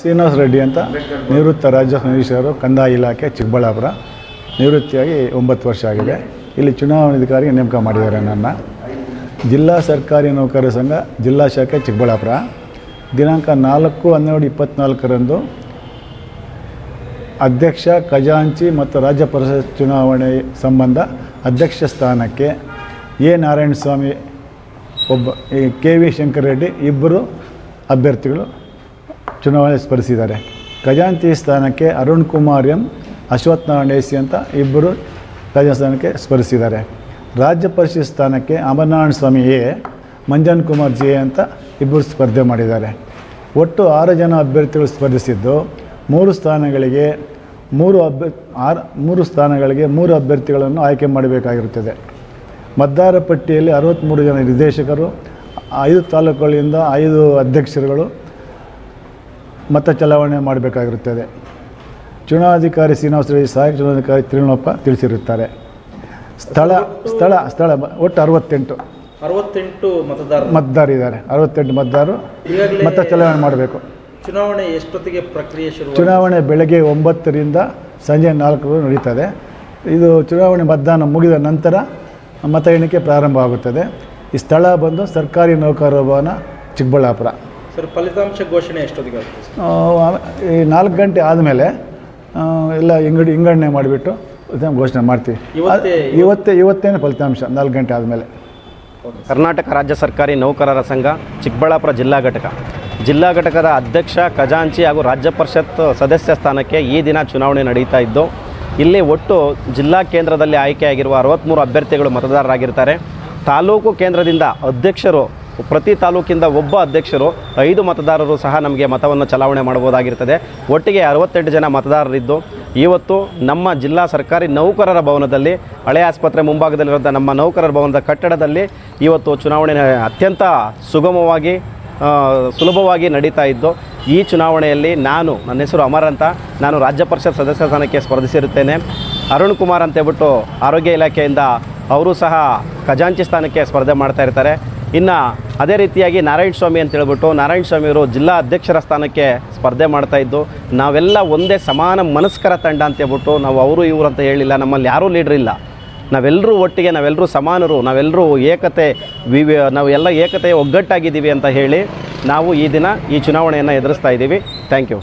ಶ್ರೀನಿವಾಸ ರೆಡ್ಡಿ ಅಂತ ನಿವೃತ್ತ ರಾಜ್ಯ ನಿರೀಕ್ಷಕರು ಕಂದಾಯ ಇಲಾಖೆ ಚಿಕ್ಕಬಳ್ಳಾಪುರ. ನಿವೃತ್ತಿಯಾಗಿ ಒಂಬತ್ತು ವರ್ಷ ಆಗಿದೆ. ಇಲ್ಲಿ ಚುನಾವಣಾಧಿಕಾರಿ ನೇಮಕ ಮಾಡಿದ್ದಾರೆ ನನ್ನ. ಜಿಲ್ಲಾ ಸರ್ಕಾರಿ ನೌಕರರ ಸಂಘ, ಜಿಲ್ಲಾ ಶಾಖೆ ಚಿಕ್ಕಬಳ್ಳಾಪುರ. ದಿನಾಂಕ ನಾಲ್ಕು, ಹನ್ನೆರಡು ಇಪ್ಪತ್ತ್ನಾಲ್ಕರಂದು ಅಧ್ಯಕ್ಷ ಖಜಾಂಚಿ ಮತ್ತು ರಾಜ್ಯ ಪರಿಷತ್ ಚುನಾವಣೆ ಸಂಬಂಧ ಅಧ್ಯಕ್ಷ ಸ್ಥಾನಕ್ಕೆ ಎ. ನಾರಾಯಣಸ್ವಾಮಿ ಒಬ್ಬ ಕೆ. ವಿ. ಶಂಕರರೆಡ್ಡಿ ಇಬ್ಬರು ಅಭ್ಯರ್ಥಿಗಳು ಚುನಾವಣೆ ಸ್ಪರ್ಧಿಸಿದ್ದಾರೆ. ಖಜಾಂಚಿ ಸ್ಥಾನಕ್ಕೆ ಅರುಣ್ ಕುಮಾರ್ ಎಂ, ಅಶ್ವಥ್ ನಾರಾಯಣ ಅಂತ ಇಬ್ಬರು ಖಜಾಂಚಿ ಸ್ಥಾನಕ್ಕೆ ಸ್ಪರ್ಧಿಸಿದ್ದಾರೆ. ರಾಜ್ಯ ಪರಿಷತ್ ಸ್ಥಾನಕ್ಕೆ ಅಮರನಾರಾಯಣ ಸ್ವಾಮಿ ಎ, ಮಂಜನ್ ಕುಮಾರ್ ಜೆ ಅಂತ ಇಬ್ಬರು ಸ್ಪರ್ಧೆ ಮಾಡಿದ್ದಾರೆ. ಒಟ್ಟು ಆರು ಜನ ಅಭ್ಯರ್ಥಿಗಳು ಸ್ಪರ್ಧಿಸಿದ್ದು, ಮೂರು ಸ್ಥಾನಗಳಿಗೆ ಮೂರು ಅಭ್ಯ, ಆರು, ಮೂರು ಸ್ಥಾನಗಳಿಗೆ ಮೂರು ಅಭ್ಯರ್ಥಿಗಳನ್ನು ಆಯ್ಕೆ ಮಾಡಬೇಕಾಗಿರುತ್ತದೆ. ಮತದಾರ ಪಟ್ಟಿಯಲ್ಲಿ ಅರವತ್ತ್ಮೂರು ಜನ ನಿರ್ದೇಶಕರು, ಐದು ತಾಲೂಕುಗಳಿಂದ ಐದು ಅಧ್ಯಕ್ಷರುಗಳು ಮತ ಚಲಾವಣೆ ಮಾಡಬೇಕಾಗಿರುತ್ತದೆ. ಚುನಾವಣಾಧಿಕಾರಿ ಶ್ರೀನಿವಾಸ ರೆಡ್ಡಿ ಸಹಾಯಕ ಚುನಾವಣಾಧಿಕಾರಿ ತಿರುಣಪ್ಪ ತಿಳಿಸಿರುತ್ತಾರೆ. ಸ್ಥಳ ಸ್ಥಳ ಸ್ಥಳ ಒಟ್ಟು ಅರವತ್ತೆಂಟು. ಅರವತ್ತೆಂಟು ಮತದಾರರು. ಮತದಾರಿದ್ದಾರೆ ಅರವತ್ತೆಂಟು ಮತದಾರರು ಮತ ಚಲಾವಣೆ ಮಾಡಬೇಕು. ಚುನಾವಣೆ ಎಷ್ಟೊತ್ತಿಗೆ ಪ್ರಕ್ರಿಯೆ ಶುರು ಚುನಾವಣೆ ಬೆಳಗ್ಗೆ ಒಂಬತ್ತರಿಂದ ಸಂಜೆ ನಾಲ್ಕರ ನಡೀತದೆ. ಇದು ಚುನಾವಣೆ ಮತದಾನ ಮುಗಿದ ನಂತರ ಮತ ಎಣಿಕೆ ಪ್ರಾರಂಭ ಆಗುತ್ತದೆ ಈ ಸ್ಥಳ ಬಂದು ಸರ್ಕಾರಿ ನೌಕರ ಭವನ ಚಿಕ್ಕಬಳ್ಳಾಪುರ. ಸರ್ ಫಲಿತಾಂಶ ಘೋಷಣೆ ಎಷ್ಟೊತ್ತಿಗೆ ಆಗುತ್ತೆ? ಸರ್? ಆ, ಈ ನಾಲ್ಕು ಗಂಟೆ ಆದಮೇಲೆ ಎಲ್ಲ ಇಂಗಡಿ ಇಂಗಡಣೆ ಮಾಡಿಬಿಟ್ಟು ಫಲಿತಾಂಶ ಘೋಷಣೆ ಮಾಡ್ತೀವಿ. ಇವತ್ತೇ ಇವತ್ತೇ ಇವತ್ತೇನೆ ಫಲಿತಾಂಶ ನಾಲ್ಕು ಗಂಟೆ ಆದಮೇಲೆ. ಕರ್ನಾಟಕ ರಾಜ್ಯ ಸರ್ಕಾರಿ ನೌಕರರ ಸಂಘ ಚಿಕ್ಕಬಳ್ಳಾಪುರ ಜಿಲ್ಲಾ ಘಟಕ. ಜಿಲ್ಲಾ ಘಟಕದ ಅಧ್ಯಕ್ಷ ಖಜಾಂಚಿ ಹಾಗೂ ರಾಜ್ಯ ಪರಿಷತ್ ಸದಸ್ಯ ಸ್ಥಾನಕ್ಕೆ ಈ ದಿನ ಚುನಾವಣೆ ನಡೀತಾ ಇದ್ದು ಇಲ್ಲಿ ಒಟ್ಟು ಜಿಲ್ಲಾ ಕೇಂದ್ರದಲ್ಲಿ ಆಯ್ಕೆಯಾಗಿರುವ ಅರವತ್ತ್ಮೂರು ಅಭ್ಯರ್ಥಿಗಳು ಮತದಾರರಾಗಿರ್ತಾರೆ. ತಾಲೂಕು ಕೇಂದ್ರದಿಂದ ಅಧ್ಯಕ್ಷರು ಪ್ರತಿ ತಾಲೂಕಿಂದ ಒಬ್ಬ ಅಧ್ಯಕ್ಷರು, ಐದು ಮತದಾರರು ಸಹ ನಮಗೆ ಮತವನ್ನು ಚಲಾವಣೆ ಮಾಡಬಹುದಾಗಿರ್ತದೆ. ಒಟ್ಟಿಗೆ ಅರವತ್ತೆಂಟು ಜನ ಮತದಾರರಿದ್ದು, ಇವತ್ತು ನಮ್ಮ ಜಿಲ್ಲಾ ಸರ್ಕಾರಿ ನೌಕರರ ಭವನದಲ್ಲಿ, ಹಳೆ ಆಸ್ಪತ್ರೆ ಮುಂಭಾಗದಲ್ಲಿರುವಂಥ ನಮ್ಮ ನೌಕರರ ಭವನದ ಕಟ್ಟಡದಲ್ಲಿ ಇವತ್ತು ಚುನಾವಣೆ ಅತ್ಯಂತ ಸುಗಮವಾಗಿ ಸುಲಭವಾಗಿ ನಡೀತಾ ಇದ್ದು, ಈ ಚುನಾವಣೆಯಲ್ಲಿ ನಾನು, ನನ್ನ ಹೆಸರು ಅಮರ್ ಅಂತ, ನಾನು ರಾಜ್ಯ ಪರಿಷತ್ ಸದಸ್ಯ ಸ್ಥಾನಕ್ಕೆ ಸ್ಪರ್ಧಿಸಿರುತ್ತೇನೆ. ಅರುಣ್ ಕುಮಾರ್ ಅಂತ ಹೇಳ್ಬಿಟ್ಟು ಆರೋಗ್ಯ ಇಲಾಖೆಯಿಂದ ಅವರು ಸಹ ಖಜಾಂಚಿ ಸ್ಥಾನಕ್ಕೆ ಸ್ಪರ್ಧೆ ಮಾಡ್ತಾ ಇರ್ತಾರೆ. ಇನ್ನು ಅದೇ ರೀತಿಯಾಗಿ ನಾರಾಯಣ ಸ್ವಾಮಿ ಅಂತ ಹೇಳ್ಬಿಟ್ಟು ನಾರಾಯಣ ಸ್ವಾಮಿಯವರು ಜಿಲ್ಲಾ ಅಧ್ಯಕ್ಷರ ಸ್ಥಾನಕ್ಕೆ ಸ್ಪರ್ಧೆ ಮಾಡ್ತಾ ಇದ್ದು, ನಾವೆಲ್ಲ ಒಂದೇ ಸಮಾನ ಮನಸ್ಕರ ತಂಡ ಅಂತ ಹೇಳ್ಬಿಟ್ಟು ನಾವು ಅವರು ಇವರು ಅಂತ ಹೇಳಿಲ್ಲ, ನಮ್ಮಲ್ಲಿ ಯಾರೂ ಲೀಡ್ರ್ ಇಲ್ಲ. ನಾವೆಲ್ಲರೂ ಒಟ್ಟಿಗೆ, ನಾವೆಲ್ಲರೂ ಸಮಾನರು, ನಾವೆಲ್ಲರೂ ಏಕತೆ ನಾವು ಎಲ್ಲ ಏಕತೆ ಒಗ್ಗಟ್ಟಾಗಿದ್ದೀವಿ ಅಂತ ಹೇಳಿ ನಾವು ಈ ದಿನ ಈ ಚುನಾವಣೆಯನ್ನು ಎದುರಿಸ್ತಾ ಇದ್ದೀವಿ. Thank you